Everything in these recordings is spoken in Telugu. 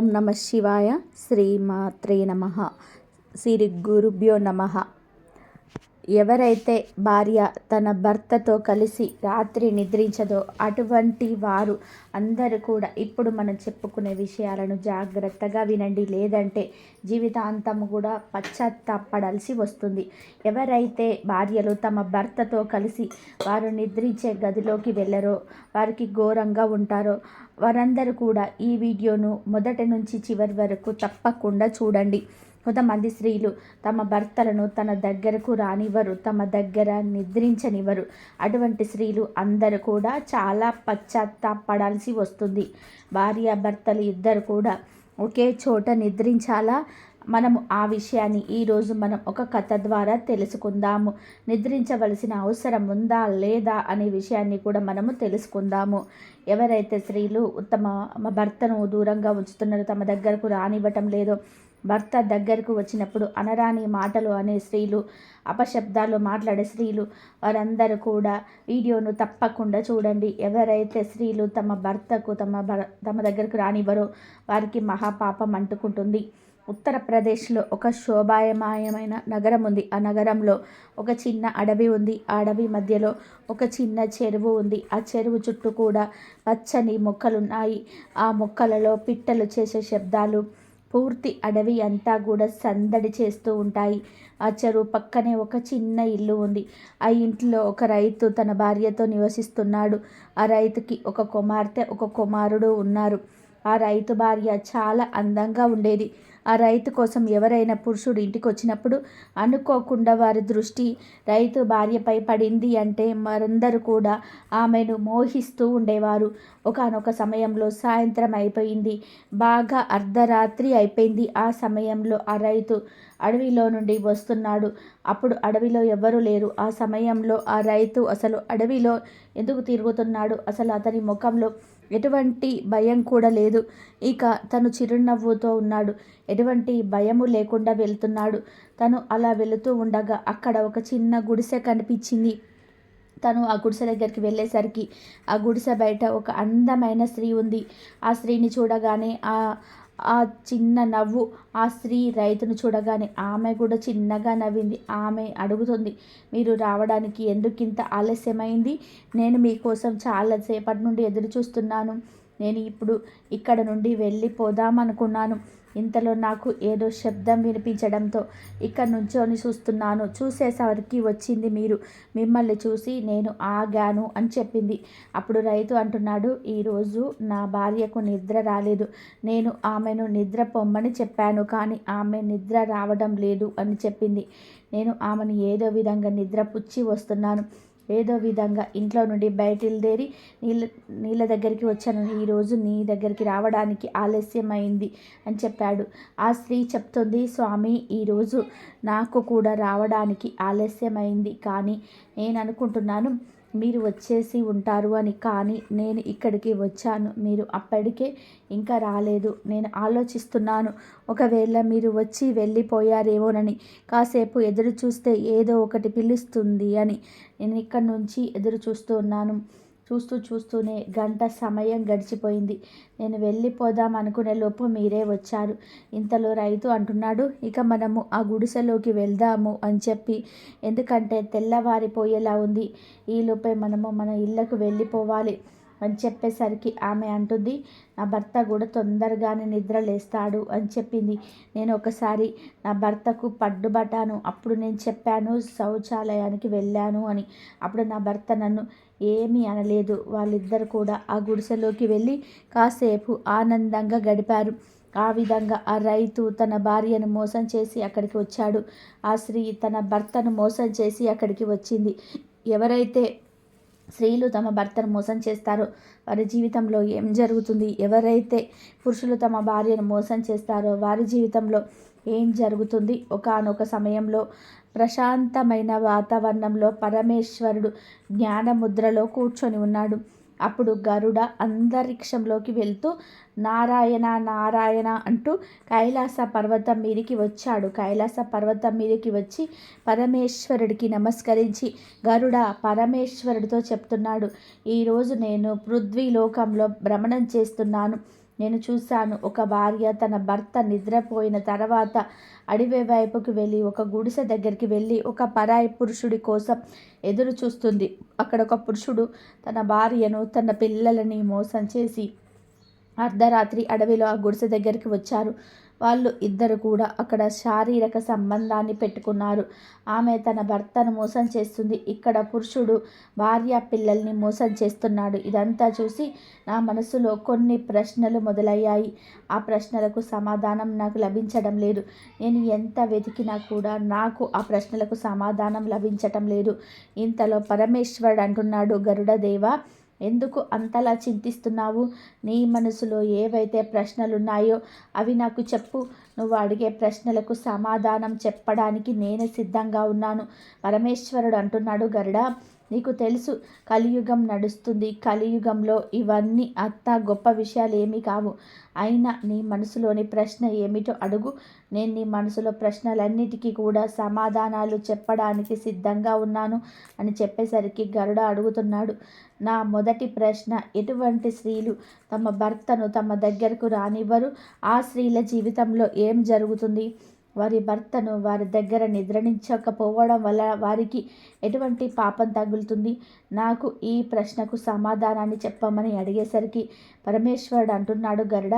ఓం నమ శివాయ శ్రీమాత్రే నమ. శ్రీ గురుభ్యో నమ. ఎవరైతే భార్య తన భర్తతో కలిసి రాత్రి నిద్రించదో అటువంటి వారు అందరూ కూడా ఇప్పుడు మనం చెప్పుకునే విషయాలను జాగ్రత్తగా వినండి. లేదంటే జీవితాంతం కూడా పశ్చాత్తాపడాల్సి వస్తుంది. ఎవరైతే భార్యలు తమ భర్తతో కలిసి వారు నిద్రించే గదిలోకి వెళ్ళరో వారికి ఘోరంగా ఉంటారో వారందరూ కూడా ఈ వీడియోను మొదటి నుంచి చివరి వరకు తప్పకుండా చూడండి. కొంతమంది స్త్రీలు తమ భర్తలను తన దగ్గరకు రానివ్వరు తమ దగ్గర నిద్రించనివ్వరు. అటువంటి స్త్రీలు అందరూ కూడా చాలా పశ్చాత్తాపడాల్సి వస్తుంది. భార్య భర్తలు ఇద్దరు కూడా ఒకే చోట నిద్రించాలా? మనము ఆ విషయాన్ని ఈరోజు మనం ఒక కథ ద్వారా తెలుసుకుందాము. నిద్రించవలసిన అవసరం ఉందా లేదా అనే విషయాన్ని కూడా మనము తెలుసుకుందాము. ఎవరైతే స్త్రీలు తమ భర్తను దూరంగా ఉంచుతున్నారో తమ దగ్గరకు రానివ్వటం లేదో భర్త దగ్గరకు వచ్చినప్పుడు అనరాని మాటలు అనే స్త్రీలు అపశబ్దాలు మాట్లాడే స్త్రీలు వారందరూ కూడా వీడియోను తప్పకుండా చూడండి. ఎవరైతే స్త్రీలు తమ భర్తకు తమ తమ దగ్గరకు రానివ్వరో వారికి మహాపాపం అంటుకుంటుంది. ఉత్తరప్రదేశ్లో ఒక శోభాయమాయమైన నగరం ఉంది. ఆ నగరంలో ఒక చిన్న అడవి ఉంది. ఆ అడవి మధ్యలో ఒక చిన్న చెరువు ఉంది. ఆ చెరువు చుట్టూ కూడా పచ్చని మొక్కలున్నాయి. ఆ మొక్కలలో పిట్టలు చేసే శబ్దాలు పూర్తి అడవి అంతా కూడా సందడి చేస్తూ ఉంటాయి. ఆ చెరువు పక్కనే ఒక చిన్న ఇల్లు ఉంది. ఆ ఇంట్లో ఒక రైతు తన భార్యతో నివసిస్తున్నాడు. ఆ రైతుకి ఒక కుమార్తె ఒక కుమారుడు ఉన్నారు. ఆ రైతు భార్య చాలా అందంగా ఉండేది. ఆ రైతు కోసం ఎవరైనా పురుషుడు ఇంటికి వచ్చినప్పుడు అనుకోకుండా వారి దృష్టి రైతు భార్యపై పడింది అంటే మరందరూ కూడా ఆమెను మోహిస్తూ ఉండేవారు. ఒకనొక సమయంలో సాయంత్రం అయిపోయింది. బాగా అర్ధరాత్రి అయిపోయింది. ఆ సమయంలో ఆ రైతు అడవిలో నుండి వస్తున్నాడు. అప్పుడు అడవిలో ఎవ్వరూ లేరు. ఆ సమయంలో ఆ రైతు అసలు అడవిలో ఎందుకు తిరుగుతున్నాడు? అసలు అతని ముఖంలో ఎటువంటి భయం కూడా లేదు. ఇక తను చిరునవ్వుతో ఉన్నాడు. ఎటువంటి భయము లేకుండా వెళ్తున్నాడు. తను అలా వెళుతూ ఉండగా అక్కడ ఒక చిన్న గుడిసె కనిపించింది. తను ఆ గుడిసె దగ్గరికి వెళ్ళేసరికి ఆ గుడిసె బయట ఒక అందమైన స్త్రీ ఉంది. ఆ స్త్రీని చూడగానే ఆ ఆ చిన్న నవ్వు ఆ స్త్రీ రైతును చూడగానే ఆమె కూడా చిన్నగా నవ్వింది. ఆమె అడుగుతుంది మీరు రావడానికి ఎందుకింత ఆలస్యమైంది? నేను మీకోసం చాలాసేపటి నుండి ఎదురు చూస్తున్నాను నేను ఇప్పుడు ఇక్కడ నుండి వెళ్ళిపోదామనుకున్నాను. ఇంతలో నాకు ఏదో శబ్దం వినిపించడంతో ఇక్కడ నుంచొని చూస్తున్నాను. చూసేసరికి వచ్చింది మీరు. మిమ్మల్ని చూసి నేను ఆగాను అని చెప్పింది. అప్పుడు రైతు అంటున్నాడు ఈరోజు నా భార్యకు నిద్ర రాలేదు. నేను ఆమెను నిద్ర పొమ్మని చెప్పాను కానీ ఆమె నిద్ర రావడం లేదు అని చెప్పింది. నేను ఆమెను ఏదో విధంగా నిద్ర పుచ్చి వస్తున్నాను. ఏదో విధంగా ఇంట్లో నుండి బయటదేరి నీళ్ళ నీళ్ళ దగ్గరికి వచ్చాను. ఈరోజు నీ దగ్గరికి రావడానికి ఆలస్యమైంది అని చెప్పాడు. ఆ స్త్రీ చెప్తుంది స్వామి ఈరోజు నాకు కూడా రావడానికి ఆలస్యమైంది. కానీ నేను అనుకుంటున్నాను మీరు వచ్చేసి ఉంటారు అని కానీ నేను ఇక్కడికి వచ్చాను. మీరు అప్పటికే ఇంకా రాలేదు. నేను ఆలోచిస్తున్నాను. ఒకవేళ మీరు వచ్చి వెళ్ళిపోయారేమోనని. కాసేపు ఎదురు చూస్తే ఏదో ఒకటి పిలుస్తుంది అని నేను ఇక్కడ నుంచి ఎదురు చూస్తూ ఉన్నాను. చూస్తూ చూస్తూనే గంట సమయం గడిచిపోయింది. నేను వెళ్ళిపోదాం అనుకునే లోపు మీరే వచ్చారు. ఇంతలో రైతు అంటున్నాడు ఇక మనము ఆ గుడిసెలోకి వెళ్దాము అని చెప్పి. ఎందుకంటే తెల్లవారిపోయేలా ఉంది. ఈలోపే మనము మన ఇళ్ళకు వెళ్ళిపోవాలి అని చెప్పేసరికి ఆమె అంటుంది నా భర్త కూడా తొందరగానే నిద్ర లేస్తాడు అని చెప్పింది. నేను ఒకసారి నా భర్తకు పడ్డుబట్టాను అప్పుడు నేను చెప్పాను శౌచాలయానికి వెళ్ళాను అని. అప్పుడు నా భర్త నన్ను ఏమీ అనలేదు. వాళ్ళిద్దరు కూడా ఆ గుడిసెలోకి వెళ్ళి కాసేపు ఆనందంగా గడిపారు. ఆ విధంగా ఆ రైతు తన భార్యను మోసం చేసి అక్కడికి వచ్చాడు. ఆ స్త్రీ తన భర్తను మోసం చేసి అక్కడికి వచ్చింది. ఎవరైతే స్త్రీలు తమ భర్తను మోసం చేస్తారో వారి జీవితంలో ఏం జరుగుతుంది? ఎవరైతే పురుషులు తమ భార్యను మోసం చేస్తారో వారి జీవితంలో ఏం జరుగుతుంది? ఒకనొక సమయంలో ప్రశాంతమైన వాతావరణంలో పరమేశ్వరుడు జ్ఞానముద్రలో కూర్చొని ఉన్నాడు. అప్పుడు గరుడ అంతరిక్షంలోకి వెళ్తూ నారాయణ నారాయణ అంటూ కైలాస పర్వతం మీదకి వచ్చాడు. కైలాస పర్వతం మీదకి వచ్చి పరమేశ్వరుడికి నమస్కరించి గరుడ పరమేశ్వరుడితో చెప్తున్నాడు ఈరోజు నేను పృథ్వీలోకంలో భ్రమణం చేస్తున్నాను. నేను చూశాను ఒక భార్య తన భర్త నిద్రపోయిన తర్వాత అడవి వైపుకి వెళ్ళి ఒక గుడిసె దగ్గరికి వెళ్ళి ఒక పరాయి పురుషుడి కోసం ఎదురు చూస్తుంది అక్కడ ఒక పురుషుడు తన భార్యను తన పిల్లలని మోసం చేసి అర్ధరాత్రి అడవిలో ఆ గుడిసె దగ్గరికి వచ్చారు. వాళ్ళు ఇద్దరు కూడా అక్కడ శారీరక సంబంధాన్ని పెట్టుకున్నారు. ఆమె తన భర్తను మోసం చేస్తుంది. ఇక్కడ పురుషుడు భార్య పిల్లల్ని మోసం చేస్తున్నాడు. ఇదంతా చూసి నా మనసులో కొన్ని ప్రశ్నలు మొదలయ్యాయి. ఆ ప్రశ్నలకు సమాధానం నాకు లభించడం లేదు. నేను ఎంత వెతికినా కూడా నాకు ఆ ప్రశ్నలకు సమాధానం లభించటం లేదు. ఇంతలో పరమేశ్వరుడు అంటున్నాడు గరుడదేవ ఎందుకు అంతలా చింతిస్తున్నావు? నీ మనసులో ఏవైతే ప్రశ్నలున్నాయో అవి నాకు చెప్పు. నువ్వు అడిగే ప్రశ్నలకు సమాధానం చెప్పడానికి నేను సిద్ధంగా ఉన్నాను. పరమేశ్వరుడు అంటున్నాడు గరుడ నీకు తెలుసు కలియుగం నడుస్తుంది. కలియుగంలో ఇవన్నీ అత్త గొప్ప విషయాలు ఏమీ కావు. అయినా నీ మనసులోని ప్రశ్న ఏమిటో అడుగు. నేను నీ మనసులో ప్రశ్నలన్నిటికీ కూడా సమాధానాలు చెప్పడానికి సిద్ధంగా ఉన్నాను అని చెప్పేసరికి గరుడ అడుగుతున్నాడు. నా మొదటి ప్రశ్న ఎటువంటి స్త్రీలు తమ భర్తను తమ దగ్గరకు రానివ్వరు? ఆ స్త్రీల జీవితంలో ఏం జరుగుతుంది? వారి భర్తను వారి దగ్గర నిద్రనించకపోవడం వల్ల వారికి ఎటువంటి పాపం తగులుతుంది? నాకు ఈ ప్రశ్నకు సమాధానాన్ని చెప్పమని అడిగేసరికి పరమేశ్వరుడు అంటున్నాడు గరుడ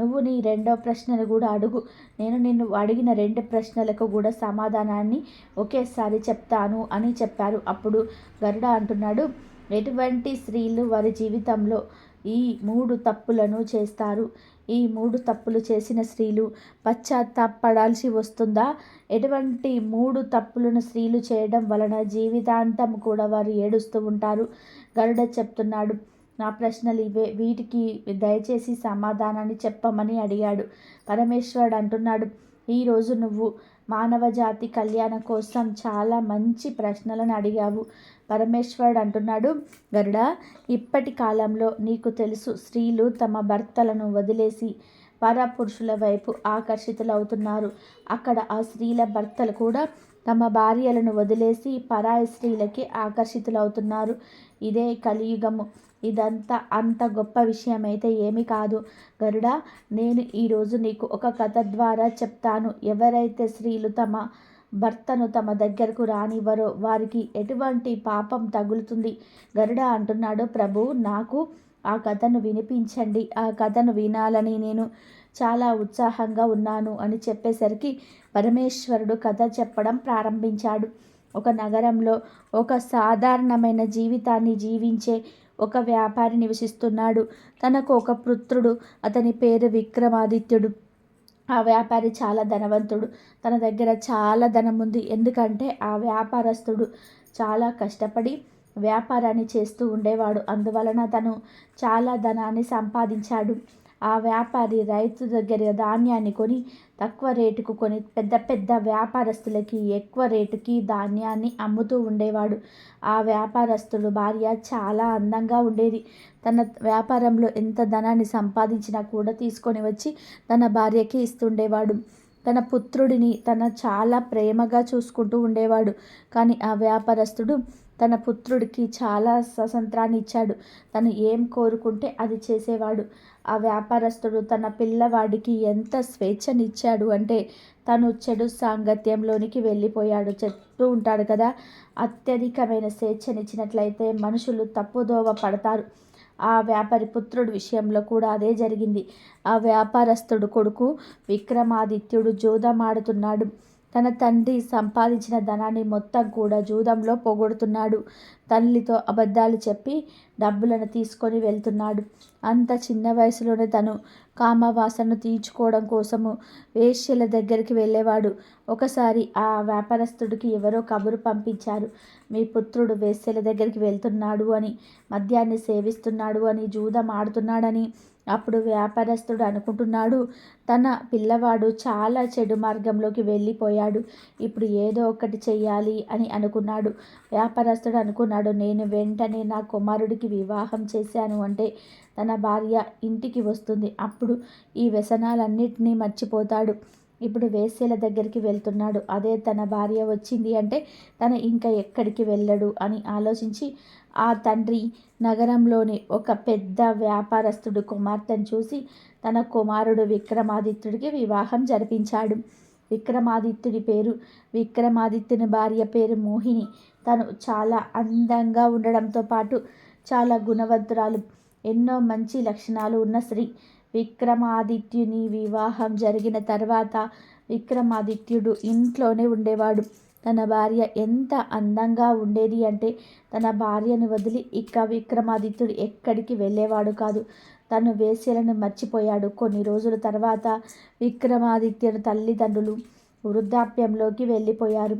నువ్వు నీ రెండో ప్రశ్నను కూడా అడుగు. నేను నిన్ను అడిగిన రెండు ప్రశ్నలకు కూడా సమాధానాన్ని ఒకేసారి చెప్తాను అని చెప్పారు. అప్పుడు గరుడ అంటున్నాడు ఎటువంటి స్త్రీలు వారి జీవితంలో ఈ మూడు తప్పులను చేస్తారు. ఈ మూడు తప్పులు చేసిన స్త్రీలు పశ్చాత్తాపడాల్సి వస్తుందా? ఎటువంటి మూడు తప్పులను స్త్రీలు చేయడం వలన జీవితాంతం కూడా వారు ఏడుస్తూ ఉంటారు? గరుడ చెప్తున్నాడు. నా ప్రశ్నలు ఇవే. వీటికి దయచేసి సమాధానాన్ని చెప్పమని అడిగాడు. పరమేశ్వరుడు అంటున్నాడు. ఈరోజు నువ్వు మానవ జాతి కళ్యాణం కోసం చాలా మంచి ప్రశ్నలను అడిగావు. పరమేశ్వరుడు అంటున్నాడు గరుడ ఇప్పటి కాలంలో నీకు తెలుసు స్త్రీలు తమ భర్తలను వదిలేసి పరపురుషుల వైపు ఆకర్షితులవుతున్నారు. అక్కడ ఆ స్త్రీల భర్తలు కూడా తమ భార్యలను వదిలేసి పరాయి స్త్రీలకి ఆకర్షితులవుతున్నారు. ఇదే కలియుగము. ఇదంతా అంత గొప్ప విషయం అయితే ఏమి కాదు. గరుడ నేను ఈరోజు నీకు ఒక కథ ద్వారా చెప్తాను. ఎవరైతే స్త్రీలు తమ భర్తను తమ దగ్గరకు రానివ్వరో వారికి ఎటువంటి పాపం తగులుతుంది? గరుడ అంటున్నాడు ప్రభు నాకు ఆ కథను వినిపించండి. ఆ కథను వినాలని నేను చాలా ఉత్సాహంగా ఉన్నాను అని చెప్పేసరికి పరమేశ్వరుడు కథ చెప్పడం ప్రారంభించాడు. ఒక నగరంలో ఒక సాధారణమైన జీవితాన్ని జీవించే ఒక వ్యాపారి నివసిస్తున్నాడు. తనకు ఒక పుత్రుడు అతని పేరు విక్రమాదిత్యుడు. ఆ వ్యాపారి చాలా ధనవంతుడు. తన దగ్గర చాలా ధనం ఉంది. ఎందుకంటే ఆ వ్యాపారస్తుడు చాలా కష్టపడి వ్యాపారాన్ని చేస్తూ ఉండేవాడు. అందువలన తను చాలా ధనాన్ని సంపాదించాడు. ఆ వ్యాపారి రైతు దగ్గర ధాన్యాన్ని కొని తక్కువ రేటుకు కొని పెద్ద పెద్ద వ్యాపారస్తులకి ఎక్కువ రేటుకి ధాన్యాన్ని అమ్ముతూ ఉండేవాడు. ఆ వ్యాపారస్తుడు భార్య చాలా అందంగా ఉండేది. తన వ్యాపారంలో ఎంత ధనాన్ని సంపాదించినా కూడా తీసుకొని వచ్చి తన భార్యకి ఇస్తుండేవాడు. తన పుత్రుడిని తన చాలా ప్రేమగా చూసుకుంటూ ఉండేవాడు. కానీ ఆ వ్యాపారస్తుడు తన పుత్రుడికి చాలా స్వతంత్రాన్ని ఇచ్చాడు. తను ఏం కోరుకుంటే అది చేసేవాడు. ఆ వ్యాపారస్తుడు తన పిల్లవాడికి ఎంత స్వేచ్ఛనిచ్చాడు అంటే తను చెడు సాంగత్యంలోనికి వెళ్ళిపోయాడు. చెప్తూ ఉంటాడు కదా అత్యధికమైన స్వేచ్ఛనిచ్చినట్లయితే మనుషులు తప్పుదోవ పడతారు. ఆ వ్యాపారి పుత్రుడి విషయంలో కూడా అదే జరిగింది. ఆ వ్యాపారస్తుడు కొడుకు విక్రమాదిత్యుడు జూదమాడుతున్నాడు. తన తండ్రి సంపాదించిన ధనాన్ని మొత్తం కూడా జూదంలో పోగొడుతున్నాడు. తల్లితో అబద్ధాలు చెప్పి డబ్బులను తీసుకొని వెళ్తున్నాడు. అంత చిన్న వయసులోనే తను కామవాసను తీర్చుకోవడం కోసము వేశ్యల దగ్గరికి వెళ్ళేవాడు. ఒకసారి ఆ వ్యాపారస్తుడికి ఎవరో కబురు పంపించారు. మీ పుత్రుడు వేశ్యల దగ్గరికి వెళ్తున్నాడు అని మద్యాన్ని సేవిస్తున్నాడు అని జూదం ఆడుతున్నాడని అప్పుడు వ్యాపారస్తుడు అనుకుంటున్నాడు తన పిల్లవాడు చాలా చెడు మార్గంలోకి వెళ్ళిపోయాడు. ఇప్పుడు ఏదో ఒకటి చెయ్యాలి అని అనుకున్నాడు. వ్యాపారస్తుడు అనుకున్నాడు నేను వెంటనే నా కుమారుడికి వివాహం చేశాను అంటే తన భార్య ఇంటికి వస్తుంది. అప్పుడు ఈ వ్యసనాలన్నింటినీ మర్చిపోతాడు. ఇప్పుడు వేసేల దగ్గరికి వెళ్తున్నాడు. అదే తన భార్య వచ్చింది అంటే తను ఇంకా ఎక్కడికి వెళ్ళడు అని ఆలోచించి ఆ తండ్రి నగరంలోని ఒక పెద్ద వ్యాపారస్తుడు కుమార్తెను చూసి తన కుమారుడు విక్రమాదిత్యుడికి వివాహం జరిపించాడు. విక్రమాదిత్యుడి పేరు విక్రమాదిత్యుని భార్య పేరు మోహిని. తను చాలా అందంగా ఉండడంతో పాటు చాలా గుణవంతురాలు. ఎన్నో మంచి లక్షణాలు ఉన్న స్త్రీ. విక్రమాదిత్యుని వివాహం జరిగిన తర్వాత విక్రమాదిత్యుడు ఇంట్లోనే ఉండేవాడు. తన భార్య ఎంత అందంగా ఉండేది అంటే తన భార్యను వదిలి ఇక విక్రమాదిత్యుడు ఎక్కడికి వెళ్ళేవాడు కాదు. తను వేశ్యలను మర్చిపోయాడు. కొన్ని రోజుల తర్వాత విక్రమాదిత్యుని తల్లిదండ్రులు వృద్ధాప్యంలోకి వెళ్ళిపోయారు.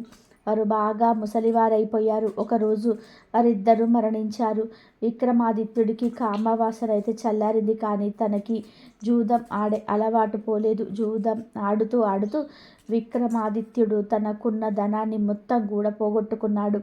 వారు బాగా ముసలివారైపోయారు. ఒకరోజు వారిద్దరూ మరణించారు. విక్రమాదిత్యుడికి కామవాసన అయితే చల్లారింది కానీ తనకి జూదం ఆడే అలవాటు పోలేదు. జూదం ఆడుతూ ఆడుతూ విక్రమాదిత్యుడు తనకున్న ధనాన్ని మొత్తం కూడా పోగొట్టుకున్నాడు.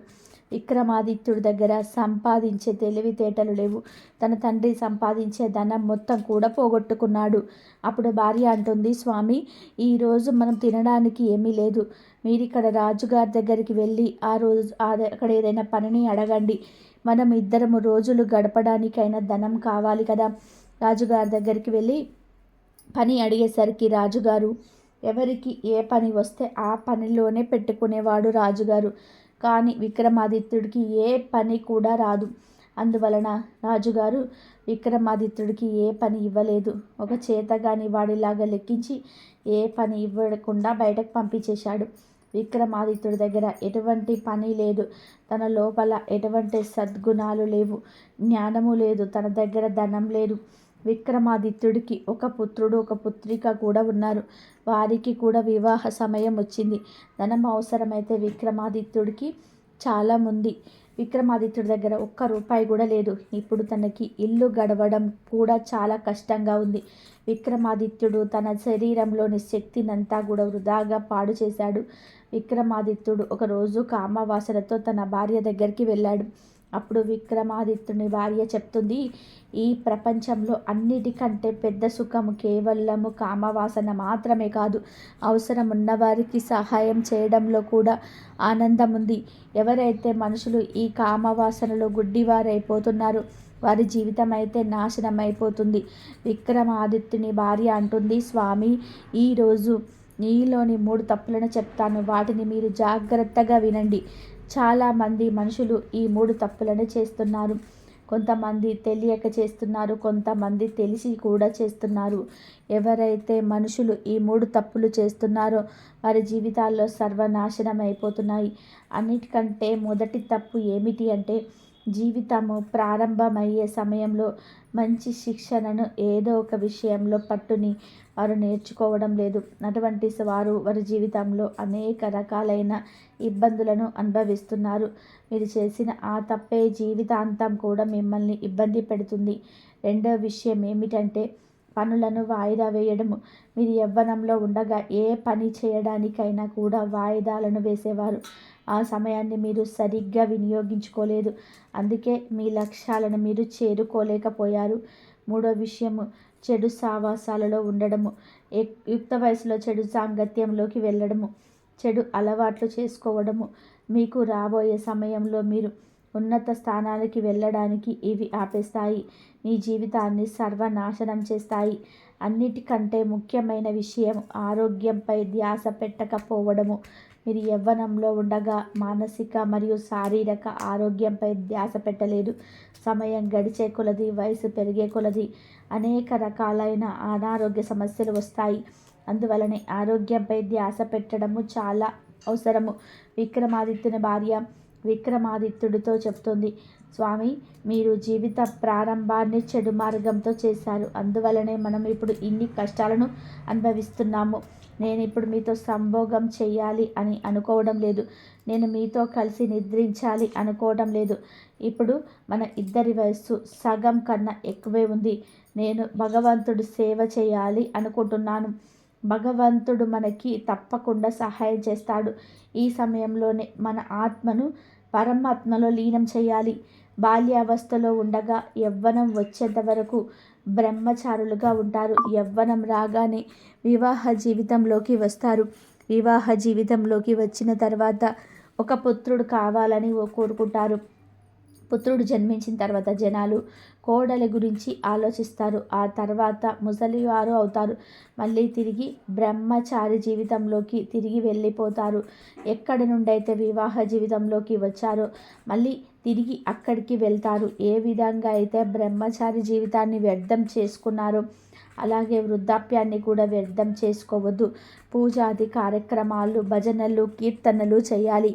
విక్రమాదిత్యుడి దగ్గర సంపాదించే తెలివితేటలు లేవు. తన తండ్రి సంపాదించే ధనం మొత్తం కూడా పోగొట్టుకున్నాడు. అప్పుడు భార్య అంటుంది స్వామి ఈరోజు మనం తినడానికి ఏమీ లేదు. మీరిక్కడ రాజుగారి దగ్గరికి వెళ్ళి ఆ రోజు అక్కడ ఏదైనా పనిని అడగండి. మనం ఇద్దరము రోజులు గడపడానికైనా ధనం కావాలి కదా. రాజుగారి దగ్గరికి వెళ్ళి పని అడిగేసరికి రాజుగారు ఎవరికి ఏ పని వస్తే ఆ పనిలోనే పెట్టుకునేవాడు రాజుగారు. కానీ విక్రమాదిత్యుడికి ఏ పని కూడా రాదు. అందువలన రాజుగారు విక్రమాదిత్యుడికి ఏ పని ఇవ్వలేదు. ఒక చేతగాని వాడిలాగా లెక్కించి ఏ పని ఇవ్వకుండా బయటకు పంపించేశాడు. విక్రమాదిత్యుడి దగ్గర ఎటువంటి పని లేదు. తన లోపల ఎటువంటి సద్గుణాలు లేవు. జ్ఞానము లేదు. తన దగ్గర ధనం లేదు. విక్రమాదిత్యుడికి ఒక పుత్రుడు ఒక పుత్రిక కూడా ఉన్నారు. వారికి కూడా వివాహ సమయం వచ్చింది. ధనం అవసరమైతే విక్రమాదిత్యుడికి చాలా ఉంది. విక్రమాదిత్యుడి దగ్గర ఒక్క రూపాయి కూడా లేదు. ఇప్పుడు తనకి ఇల్లు గడవడం కూడా చాలా కష్టంగా ఉంది. విక్రమాదిత్యుడు తన శరీరంలోని శక్తినంతా కూడా వృధాగా పాడు చేశాడు. విక్రమాదిత్యుడు ఒకరోజు కామవాసనతో తన భార్య దగ్గరికి వెళ్ళాడు. అప్పుడు విక్రమాదిత్యుని భార్య చెప్తుంది ఈ ప్రపంచంలో అన్నిటికంటే పెద్ద సుఖం కేవలము కామవాసన మాత్రమే కాదు. అవసరం ఉన్నవారికి సహాయం చేయడంలో కూడా ఆనందం ఉంది ఎవరైతే మనుషులు ఈ కామవాసనలో గుడ్డివారైపోతున్నారో వారి జీవితం అయితే నాశనం అయిపోతుంది విక్రమాదిత్యుని భార్య అంటుంది స్వామి ఈరోజు నీలోని మూడు తప్పులను చెప్తాను. వాటిని మీరు జాగ్రత్తగా వినండి. చాలామంది మనుషులు ఈ మూడు తప్పులను చేస్తున్నారు. కొంతమంది తెలియక చేస్తున్నారు. కొంతమంది తెలిసి కూడా చేస్తున్నారు. ఎవరైతే మనుషులు ఈ మూడు తప్పులు చేస్తున్నారో వారి జీవితాల్లో సర్వనాశనం అయిపోతున్నాయి. అన్నిటికంటే మొదటి తప్పు ఏమిటి అంటే జీవితము ప్రారంభమయ్యే సమయంలో మంచి శిక్షణను ఏదో ఒక విషయంలో పట్టుని వారు నేర్చుకోవడం లేదు. అటువంటి వారు వారి జీవితంలో అనేక రకాలైన ఇబ్బందులను అనుభవిస్తున్నారు. మీరు చేసిన ఆ తప్పే జీవితాంతం కూడా మిమ్మల్ని ఇబ్బంది పెడుతుంది. రెండో విషయం ఏమిటంటే పనులను వాయిదా వేయడము. మీరు యవ్వనంలో ఉండగా ఏ పని చేయడానికైనా కూడా వాయిదాలను వేసేవారు. ఆ సమయాన్ని మీరు సరిగ్గా వినియోగించుకోలేదు. అందుకే మీ లక్ష్యాలను మీరు చేరుకోలేకపోయారు. మూడో విషయము చెడు సావాసాలలో ఉండడము. యుక్త వయసులో చెడు సాంగత్యంలోకి వెళ్ళడము. చెడు అలవాట్లు చేసుకోవడము. మీకు రాబోయే సమయంలో మీరు ఉన్నత స్థానానికి వెళ్ళడానికి ఇవి ఆపేస్తాయి. మీ జీవితాన్ని సర్వనాశనం చేస్తాయి. అన్నిటికంటే ముఖ్యమైన విషయం ఆరోగ్యంపై ధ్యాస పెట్టకపోవడము. మీరు యవ్వనంలో ఉండగా మానసిక మరియు శారీరక ఆరోగ్యంపై ధ్యాస పెట్టలేదు. సమయం గడిచే కొలది వయసు పెరిగే కొలది అనేక రకాలైన అనారోగ్య సమస్యలు వస్తాయి. అందువలనే ఆరోగ్యంపై ధ్యాస పెట్టడము చాలా అవసరము. విక్రమాదిత్యుని భార్య విక్రమాదిత్యుడితో చెప్తుంది స్వామి మీరు జీవిత ప్రారంభాన్ని చెడు మార్గంతో చేశారు. అందువలనే మనం ఇప్పుడు ఇన్ని కష్టాలను అనుభవిస్తున్నాము. నేను ఇప్పుడు మీతో సంభోగం చేయాలి అని అనుకోవడం లేదు. నేను మీతో కలిసి నిద్రించాలి అనుకోవడం లేదు. ఇప్పుడు మన ఇద్దరి వయస్సు సగం కన్నా ఎక్కువే ఉంది. నేను భగవంతుడు సేవ చేయాలి అనుకుంటున్నాను. భగవంతుడు మనకి తప్పకుండా సహాయం చేస్తాడు. ఈ సమయంలోనే మన ఆత్మను పరమాత్మలో లీనం చేయాలి. బాల్యావస్థలో ఉండగా యవ్వనం వచ్చేంత వరకు బ్రహ్మచారులుగా ఉంటారు. యవ్వనం రాగానే వివాహ జీవితంలోకి వస్తారు. వివాహ జీవితంలోకి వచ్చిన తర్వాత ఒక పుత్రుడు కావాలని ఓ కోరుకుంటారు. పుత్రుడు జన్మించిన తర్వాత జనాలు కోడలి గురించి ఆలోచిస్తారు. ఆ తర్వాత ముసలివారు అవుతారు. మళ్ళీ తిరిగి బ్రహ్మచారి జీవితంలోకి తిరిగి వెళ్ళిపోతారు. ఎక్కడి నుండి అయితే వివాహ జీవితంలోకి వచ్చారో మళ్ళీ తిరిగి అక్కడికి వెళ్తారు. ఏ విధంగా అయితే బ్రహ్మచారి జీవితాన్ని వ్యర్థం చేసుకున్నారో అలాగే వృద్ధాప్యాన్ని కూడా వ్యర్థం చేసుకోవద్దు. పూజాది కార్యక్రమాలు భజనలు కీర్తనలు చేయాలి.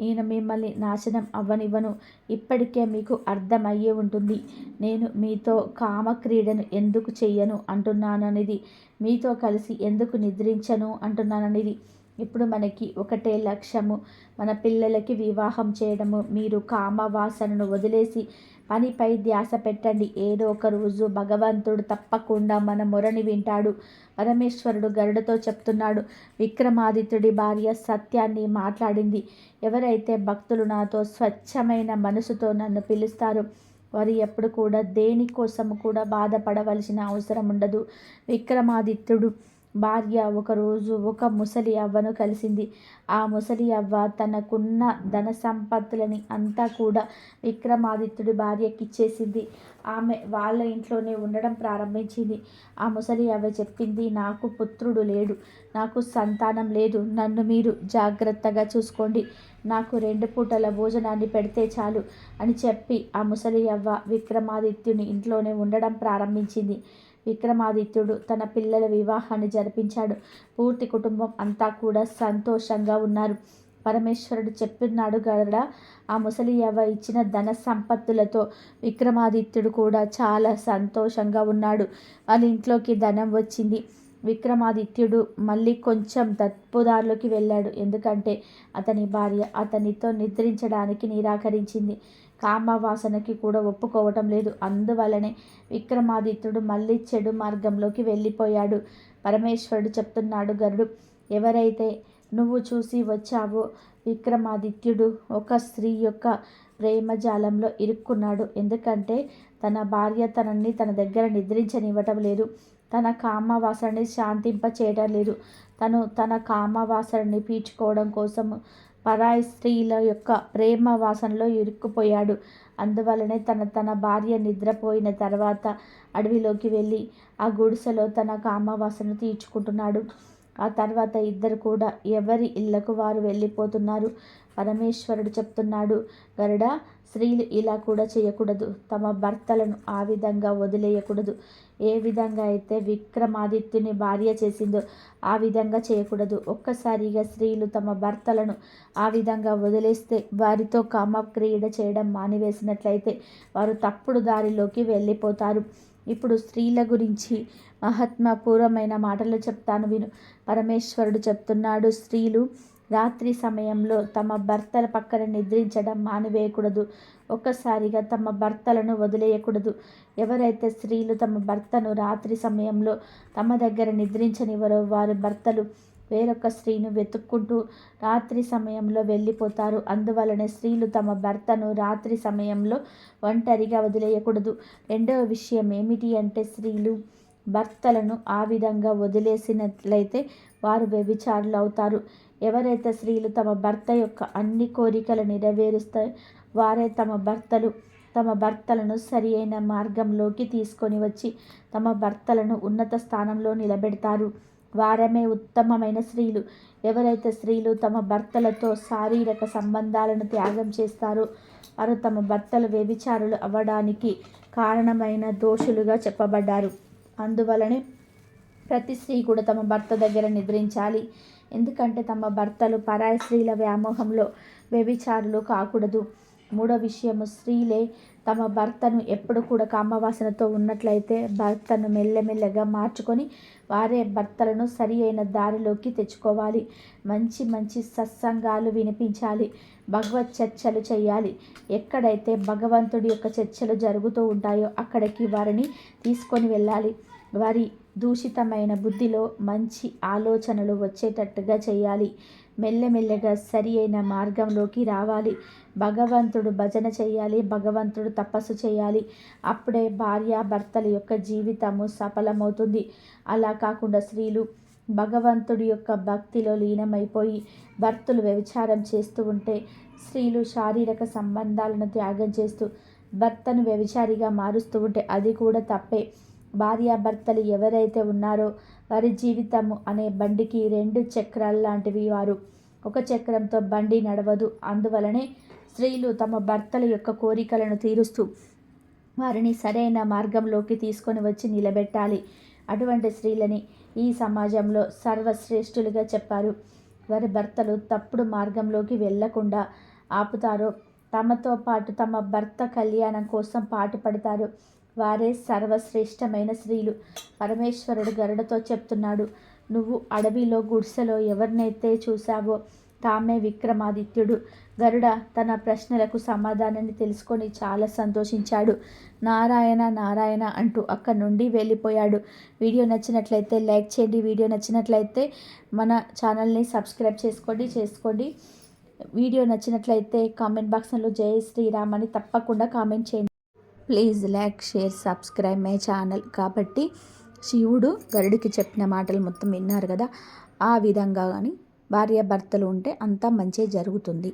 ఈయన మిమ్మల్ని నాశనం అవ్వనివ్వను. ఇప్పటికే మీకు అర్థమయ్యే ఉంటుంది. నేను మీతో కామక్రీడను ఎందుకు చెయ్యను అంటున్నాననేది. మీతో కలిసి ఎందుకు నిద్రించను అంటున్నాననేది. ఇప్పుడు మనకి ఒకటే లక్ష్యము. మన పిల్లలకి వివాహం చేయడము. మీరు కామవాసనను వదిలేసి పనిపై ధ్యాస పెట్టండి. ఏదో ఒక రోజు భగవంతుడు తప్పకుండా మన మొరని వింటాడు. పరమేశ్వరుడు గరుడతో చెప్తున్నాడు. విక్రమాదిత్యుడి భార్య సత్యాన్ని మాట్లాడింది. ఎవరైతే భక్తులు నాతో స్వచ్ఛమైన మనసుతో నన్ను పిలుస్తారు వారు ఎప్పుడు కూడా దేనికోసం కూడా బాధపడవలసిన అవసరం ఉండదు. విక్రమాదిత్యుడు భార్య ఒకరోజు ఒక ముసలి అవ్వను కలిసింది. ఆ ముసలి అవ్వ తనకున్న ధన సంపత్తులని అంతా కూడా విక్రమాదిత్యుడి భార్యకిచ్చేసింది. ఆమె వాళ్ళ ఇంట్లోనే ఉండడం ప్రారంభించింది. ఆ ముసలి అవ్వ చెప్పింది నాకు పుత్రుడు లేడు. నాకు సంతానం లేదు. నన్ను మీరు జాగ్రత్తగా చూసుకోండి. నాకు రెండు పూటల భోజనాన్ని పెడితే చాలు అని చెప్పి ఆ ముసలి అవ్వ విక్రమాదిత్యుని ఇంట్లోనే ఉండడం ప్రారంభించింది. విక్రమాదిత్యుడు తన పిల్లల వివాహాన్ని జరిపించాడు. పూర్తి కుటుంబం అంతా కూడా సంతోషంగా ఉన్నారు. పరమేశ్వరుడు చెప్పినాడు గడ ఆ ముసలి యవ్వ ఇచ్చిన ధన సంపత్తులతో విక్రమాదిత్యుడు కూడా చాలా సంతోషంగా ఉన్నాడు. వాళ్ళ ఇంట్లోకి ధనం వచ్చింది. విక్రమాదిత్యుడు మళ్ళీ కొంచెం తప్పుదారిలోకి వెళ్ళాడు. ఎందుకంటే అతని భార్య అతనితో నిద్రించడానికి నిరాకరించింది. కామవాసనకి కూడా ఒప్పుకోవటం లేదు. అందువలనే విక్రమాదిత్యుడు మళ్ళీ చెడు మార్గంలోకి వెళ్ళిపోయాడు. పరమేశ్వరుడు చెప్తున్నాడు గరుడు ఎవరైతే నువ్వు చూసి వచ్చావో విక్రమాదిత్యుడు ఒక స్త్రీ యొక్క ప్రేమజాలంలో ఇరుక్కున్నాడు. ఎందుకంటే తన భార్య తనని తన దగ్గర నిద్రించనివ్వటం లేదు. తన కామవాసనని శాంతింప చేయడం లేదు. తను తన కామవాసనని పీల్చుకోవడం కోసం పరాయి స్త్రీల యొక్క ప్రేమ వాసనలో ఇరుక్కుపోయాడు. అందువలనే తన తన భార్య నిద్రపోయిన తర్వాత అడవిలోకి వెళ్ళి ఆ గుడిసెలో తన కామవాసన తీర్చుకుంటున్నాడు. ఆ తర్వాత ఇద్దరు కూడా ఎవరి ఇళ్ళకు వారు వెళ్ళిపోతున్నారు? పరమేశ్వరుడు చెప్తున్నాడు గరుడ స్త్రీలు ఇలా కూడా చేయకూడదు. తమ భర్తలను ఆ విధంగా వదిలేయకూడదు. ఏ విధంగా అయితే విక్రమాదిత్యుని భార్య చేసిందో ఆ విధంగా చేయకూడదు. ఒక్కసారిగా స్త్రీలు తమ భర్తలను ఆ విధంగా వదిలేస్తే వారితో కామక్రీడ చేయడం మానివేసినట్లయితే వారు తప్పుడు దారిలోకి వెళ్ళిపోతారు. ఇప్పుడు స్త్రీల గురించి మహాత్మపూర్వమైన మాటలు చెప్తాను విను. పరమేశ్వరుడు చెప్తున్నాడు స్త్రీలు రాత్రి సమయంలో తమ భర్తల పక్కన నిద్రించడం మానివేయకూడదు. ఒక్కసారిగా తమ భర్తలను వదిలేయకూడదు. ఎవరైతే స్త్రీలు తమ భర్తను రాత్రి సమయంలో తమ దగ్గర నిద్రించనివ్వరో వారి భర్తలు వేరొక స్త్రీని వెతుక్కుంటూ రాత్రి సమయంలో వెళ్ళిపోతారు. అందువలనే స్త్రీలు తమ భర్తను రాత్రి సమయంలో ఒంటరిగా వదిలేయకూడదు. రెండవ విషయం ఏమిటి అంటే స్త్రీలు భర్తలను ఆ విధంగా వదిలేసినట్లయితే వారు వ్యభిచారులు అవుతారు ఎవరైతే స్త్రీలు తమ భర్త యొక్క అన్ని కోరికలు నెరవేరుస్తాయో వారే తమ భర్తలు తమ భర్తలను సరి అయిన మార్గంలోకి తీసుకొని వచ్చి తమ భర్తలను ఉన్నత స్థానంలో నిలబెడతారు. వారమే ఉత్తమమైన స్త్రీలు. ఎవరైతే స్త్రీలు తమ భర్తలతో శారీరక సంబంధాలను త్యాగం చేస్తారో వారు తమ భర్తలు వ్యభిచారులు అవ్వడానికి కారణమైన దోషులుగా చెప్పబడ్డారు. అందువలనే ప్రతి స్త్రీ కూడా తమ భర్త దగ్గర నిద్రించాలి. ఎందుకంటే తమ భర్తలు పరాయి స్త్రీల వ్యామోహంలో వ్యభిచారులు కాకూడదు. మూడో విషయము స్త్రీలే తమ భర్తను ఎప్పుడు కూడా కామవాసనతో ఉన్నట్లయితే భర్తను మెల్లమెల్లగా మార్చుకొని వారే భర్తలను సరి అయిన దారిలోకి తెచ్చుకోవాలి. మంచి మంచి సత్సంగాలు వినిపించాలి. భగవత్ చర్చలు చేయాలి. ఎక్కడైతే భగవంతుడి యొక్క చర్చలు జరుగుతూ ఉంటాయో అక్కడికి వారిని తీసుకొని వెళ్ళాలి. వారి దూషితమైన బుద్ధిలో మంచి ఆలోచనలు వచ్చేటట్టుగా చేయాలి. మెల్లమెల్లగా సరి అయిన మార్గంలోకి రావాలి. భగవంతుడు భజన చేయాలి భగవంతుడు తపస్సు చేయాలి. అప్పుడే భార్య భర్తల యొక్క జీవితము సఫలమవుతుంది. అలా కాకుండా స్త్రీలు భగవంతుడి యొక్క భక్తిలో లీనమైపోయి భర్తలు వ్యభిచారం చేస్తూ ఉంటే స్త్రీలు శారీరక సంబంధాలను త్యాగం చేస్తూ భర్తను వ్యభిచారిగా మారుస్తూ ఉంటే అది కూడా తప్పే. భార్యాభర్తలు ఎవరైతే ఉన్నారో వారి జీవితము అనే బండికి రెండు చక్రాలు లాంటివి వారు. ఒక చక్రంతో బండి నడవదు. అందువలనే స్త్రీలు తమ భర్తల యొక్క కోరికలను తీరుస్తూ వారిని సరైన మార్గంలోకి తీసుకొని వచ్చి నిలబెట్టాలి. అటువంటి స్త్రీలని ఈ సమాజంలో సర్వశ్రేష్ఠులుగా చెప్పారు. వారి భర్తలు తప్పుడు మార్గంలోకి వెళ్ళకుండా ఆపుతారు. తమతో పాటు తమ భర్త కళ్యాణం కోసం పాటుపడతారు. వారే సర్వశ్రేష్టమైన స్త్రీలు. పరమేశ్వరుడు గరుడతో చెప్తున్నాడు నువ్వు అడవిలో గుడిసెలో ఎవరినైతే చూశావో తామే విక్రమాదిత్యుడు. గరుడ తన ప్రశ్నలకు సమాధానాన్ని తెలుసుకొని చాలా సంతోషించాడు. నారాయణ నారాయణ అంటూ అక్కడి నుండి వెళ్ళిపోయాడు. వీడియో నచ్చినట్లయితే లైక్ చేయండి. వీడియో నచ్చినట్లయితే మన ఛానల్ని సబ్స్క్రైబ్ చేసుకోండి చేసుకోండి. వీడియో నచ్చినట్లయితే కామెంట్ బాక్స్లో జయ శ్రీరామ్ అని తప్పకుండా కామెంట్ చేయండి. Please like share subscribe my channel. కాబట్టి శివుడు గరుడికి చెప్పిన మాటలు మొత్తం విన్నారు కదా. ఆ విధంగా కానీ భార్య భర్తలు ఉంటే అంతా మంచి జరుగుతుంది.